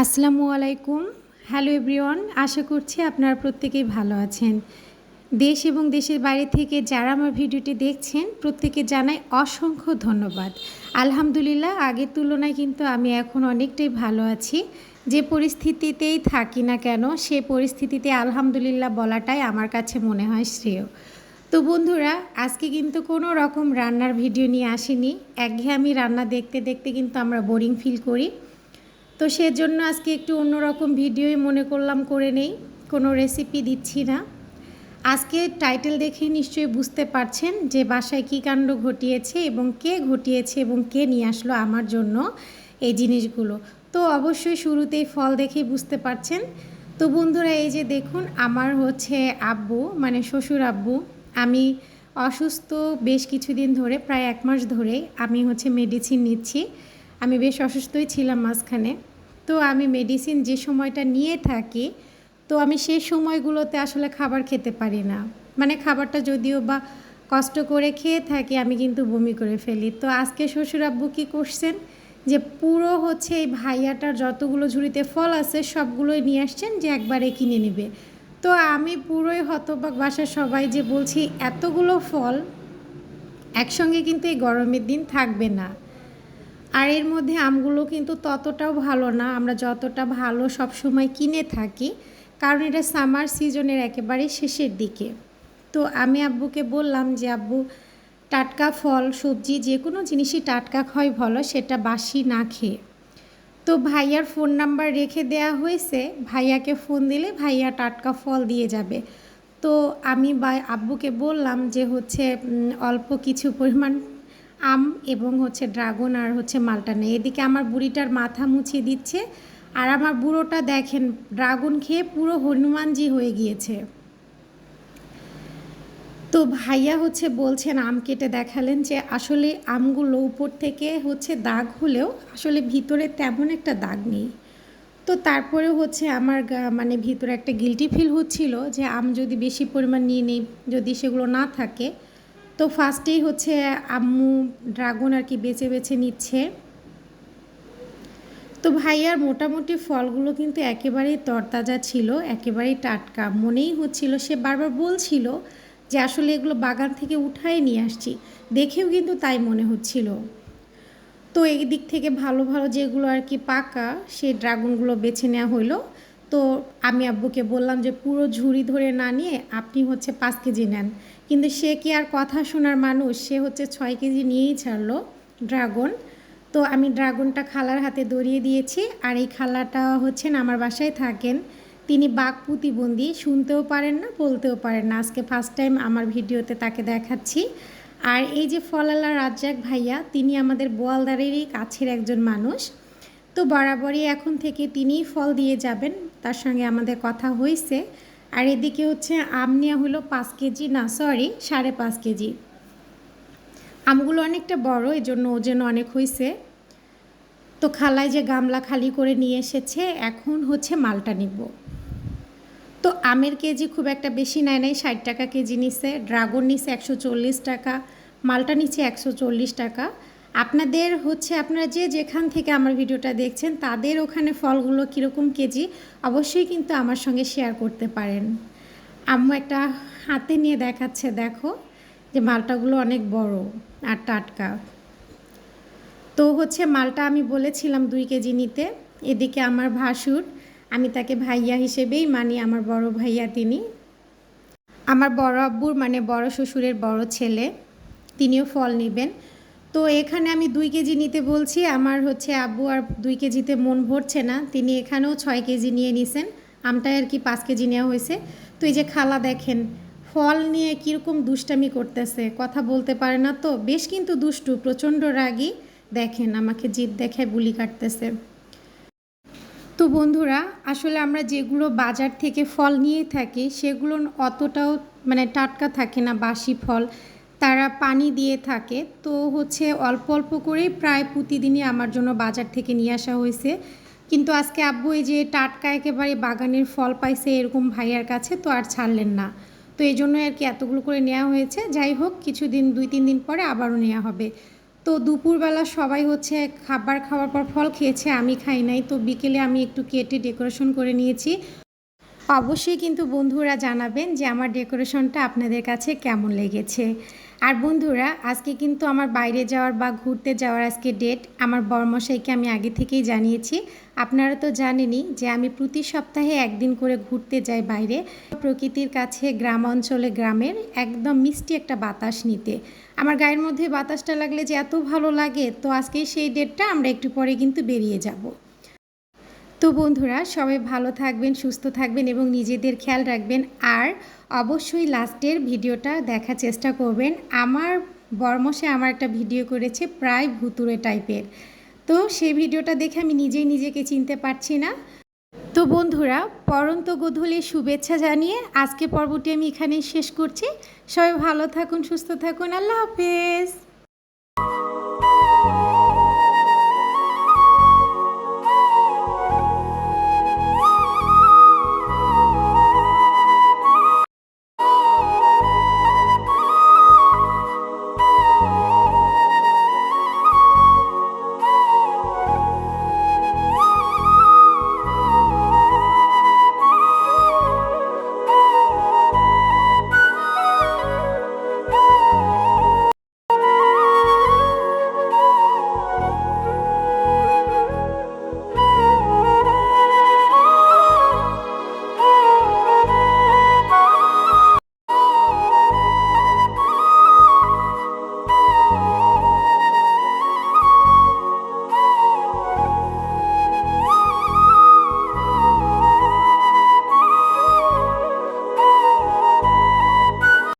আসসালামু আলাইকুম। Hello everyone আশা করছি আপনারা প্রত্যেকেই ভালো আছেন। দেশ এবং দেশের বাইরে থেকে যারা আমার ভিডিওটি দেখছেন, প্রত্যেকে জানাই অসংখ্য ধন্যবাদ। আলহামদুলিল্লাহ, আগের তুলনায় কিন্তু আমি এখন অনেকটাই ভালো আছি। যে পরিস্থিতিতেই থাকি না কেন, সে পরিস্থিতিতে আলহামদুলিল্লাহ বলাটাই আমার কাছে মনে হয় শ্রেয়। তো বন্ধুরা, আজকে কিন্তু কোনো রকম রান্নার ভিডিও নিয়ে আসিনি। একঘেয়েমি রান্না দেখতে দেখতে কিন্তু আমরা বোরিং ফিল করি। তো সেজন্য আজকে একটু অন্যরকম ভিডিওই মনে করলাম করে নেই, কোনো রেসিপি দিচ্ছি না। আজকে টাইটেল দেখে নিশ্চয়ই বুঝতে পারছেন যে বাসায় কী কাণ্ড ঘটিয়েছে এবং কে ঘটিয়েছে এবং কে নিয়ে আসলো আমার জন্য এই জিনিসগুলো। তো অবশ্যই শুরুতেই ফল দেখেই বুঝতে পারছেন। তো বন্ধুরা, এই যে দেখুন, আমার হচ্ছে আব্বু মানে শ্বশুর আব্বু, আমি অসুস্থ বেশ কিছুদিন ধরে, প্রায় এক মাস ধরে আমি হচ্ছে মেডিসিন নিচ্ছি। আমি বেশ অসুস্থই ছিলাম মাঝখানে। তো আমি মেডিসিন যে সময়টা নিয়ে থাকি, তো আমি সেই সময়গুলোতে আসলে খাবার খেতে পারি না। মানে খাবারটা যদিও বা কষ্ট করে খেয়ে থাকি, আমি কিন্তু বমি করে ফেলি। তো আজকে শ্বশুর আব্বু কী করছেন? যে পুরো হচ্ছে এই ভাইয়াটার যতগুলো ঝুড়িতে ফল আছে, সবগুলোই নিয়ে আসছেন যে একবারে কিনে নেবে। তো আমি পুরোই হতবাক বাসার সবাই যে বলছি, এতগুলো ফল একসঙ্গে কিন্তু এই গরমের দিন থাকবে না। আর এর মধ্যে আমগুলো কিন্তু ততটাও ভালো না। আমরা যতটা ভালো সব সময় কিনে থাকি, কারণ এটা সামার সিজনের একেবারে শেষের দিকে। তো আমি আব্বুকে বললাম যে, আব্বু, টাটকা ফল, সবজি যে কোনো জিনিসই টাটকা খাওয়াই ভালো, সেটা বাসি না খেয়ে। তো ভাইয়ার ফোন নাম্বার রেখে দেয়া হয়েছে। ভাইয়াকে ফোন দিলে ভাইয়া টাটকা ফল দিয়ে যাবে। তো আমি বা, আব্বুকে বললাম যে, হচ্ছে অল্প কিছু পরিমাণ আম এবং হচ্ছে ড্রাগন আর হচ্ছে মালটা নেই। এদিকে আমার বুড়িটার মাথা মুছিয়ে দিচ্ছে আর আমার বুড়োটা দেখেন ড্রাগন খেয়ে পুরো হনুমানজি হয়ে গিয়েছে। তো ভাইয়া হচ্ছে বলছেন, আম কেটে দেখালেন যে আসলে আমগুলো উপর থেকে হচ্ছে দাগ হলেও আসলে ভিতরে তেমন একটা দাগ নেই। তো তারপরে হচ্ছে আমার মানে ভিতরে একটা গিলটি ফিল হচ্ছিল যে আম যদি বেশি পরিমাণ নিয়ে নেই, যদি সেগুলো না থাকে তো ফার্স্টেই হচ্ছে আম্মু ড্রাগন আর কি বেছে বেছে নিচ্ছে। তো ভাইয়ার মোটামুটি ফলগুলো কিন্তু একেবারেই তরতাজা ছিল, একেবারেই টাটকা। মনেই হচ্ছিল, সে বারবার বলছিল যে আসলে এগুলো বাগান থেকে উঠাই নিয়ে আসছি। দেখেও কিন্তু তাই মনে হচ্ছিল। তো এই দিক থেকে ভালো ভালো যেগুলো আর কি পাকা সেই ড্রাগনগুলো বেছে নেওয়া হইল। তো আমি আব্বুকে বললাম যে পুরো ঝুড়ি ধরে না নিয়ে আপনি হচ্ছে পাঁচ কেজি নেন। কিন্তু সে কি আর কথা শোনার মানুষ? সে হচ্ছে ছয় কেজি নিয়েই ছাড়লো ড্রাগন। তো আমি ড্রাগনটা খালার হাতে দড়িয়ে দিয়েছি আর এই খালাটা হচ্ছেন আমার বাসায় থাকেন। তিনি বাঘ প্রতিবন্ধী, শুনতেও পারেন না, বলতেও পারেন না। আজকে ফার্স্ট টাইম আমার ভিডিওতে তাকে দেখাচ্ছি। আর এই যে ফলালা রাজ্জাক ভাইয়া, তিনি আমাদের বোয়ালদারেরই কাছের একজন মানুষ। তো বরাবরই এখন থেকে তিনিই ফল দিয়ে যাবেন। তার সঙ্গে আমাদের কথা হয়েছে আর এদিকে হচ্ছে আম নেওয়া হলো পাঁচ কেজি, না সরি সাড়ে পাঁচ কেজি। আমগুলো অনেকটা বড় এই জন্য ওজন অনেক হয়েছে তো খালায় যে গামলা খালি করে নিয়ে এসেছে, এখন হচ্ছে মালটা নিব। তো আমের কেজি খুব একটা বেশি নেয় নাই, ষাট টাকা কেজি নিছে, ড্রাগন নিছে একশো চল্লিশ টাকা, মালটা নিচ্ছে একশো চল্লিশ টাকা। আপনাদের হচ্ছে আপনারা যে যেখান থেকে আমার ভিডিওটা দেখছেন, তাদের ওখানে ফলগুলো কীরকম কেজি, অবশ্যই কিন্তু আমার সঙ্গে শেয়ার করতে পারেন। আম্মু একটা হাতে নিয়ে দেখাচ্ছে, দেখো, যে মালটাগুলো অনেক বড় আর টাটকা। তো হচ্ছে মালটা আমি বলেছিলাম দুই কেজি নিতে, এদিকে আমার ভাসুর, আমি তাকে ভাইয়া হিসেবেই মানি, আমার বড় ভাইয়া তিনি। আমার বড় আব্বুর মানে বড় শ্বশুরের বড় ছেলে, তিনিও ফল নেবেন। তো এখানে আমি দুই কেজি নিতে বলছি। আমার হচ্ছে আব্বু আর দুই কেজিতে মন ভরছে না। তিনি এখানেও ছয় কেজি নিয়ে নিছেন। আমটাই আর কি পাঁচ কেজি নেওয়া হয়েছে। তো এই যে খালা দেখেন, ফল নিয়ে কীরকম দুষ্টামি করতেছে, কথা বলতে পারে না তো। বেশ কিন্তু দুষ্টু, প্রচণ্ড রাগী। দেখেন, আমাকে জিদ দেখায় বুলি কাটতেছে। তো বন্ধুরা, আসলে আমরা যেগুলো বাজার থেকে ফল নিয়ে থাকি, সেগুলো অতটাও মানে টাটকা থাকে না, বাসি ফল। তারা পানি দিয়ে থাকে। তো হচ্ছে অল্প অল্প করেই প্রায় প্রতিদিনই আমার জন্য বাজার থেকে নিয়ে আসা হয়েছে। কিন্তু আজকে আব্বু এই যে টাটকা একেবারে বাগানের ফল পাইছে এরকম ভাইয়ার কাছে তো আর ছাড়লেন না। তো এই জন্য আর কি এতগুলো করে নেওয়া হয়েছে। যাই হোক, কিছুদিন, দুই, তিন দিন পরে আবারও নেওয়া হবে। তো দুপুরবেলা সবাই হচ্ছে খাবার খাওয়ার পর ফল খেয়েছে, আমি খাই নাই। তো বিকেলে আমি একটু কেটে ডেকোরেশন করে নিয়েছি। অবশ্যই কিন্তু বন্ধুরা জানাবেন যে আমার ডেকোরেশনটা আপনাদের কাছে কেমন লেগেছে। আর বন্ধুরা, আজকে কিন্তু আমার বাইরে যাওয়ার বা ঘুরতে যাওয়ার আজকে ডেট আমার বরমশাইকে আমি আগে থেকেই জানিয়েছি। আপনারা তো জানেনই যে আমি প্রতি সপ্তাহে একদিন করে ঘুরতে যাই বাইরে। প্রকৃতির কাছে, গ্রাম অঞ্চলে, গ্রামের একদম মিষ্টি একটা বাতাস নিতে। আমার গায়ের মধ্যে বাতাসটা লাগলে যে এত ভালো লাগে, তো আজকে সেই ডেটটা আমরা একটু পরে কিন্তু বেরিয়ে যাব। তো বন্ধুরা, সবাই ভালো থাকবেন, সুস্থ থাকবেন এবং নিজেদের খেয়াল রাখবেন। আর অবশ্যই লাস্টের ভিডিওটা দেখার চেষ্টা করবেন। আমার বর্মশে আমার একটা ভিডিও করেছে প্রায় ভুতুরে টাইপের। তো সেই ভিডিওটা দেখে আমি নিজেই নিজেকে চিনতে পারছি না। তো বন্ধুরা, পরন্ত গোধূলির শুভেচ্ছা জানিয়ে আজকে পর্বটি আমি এখানেই শেষ করছি। সবাই ভালো থাকুন, সুস্থ থাকুন। আল্লাহ হাফেজ।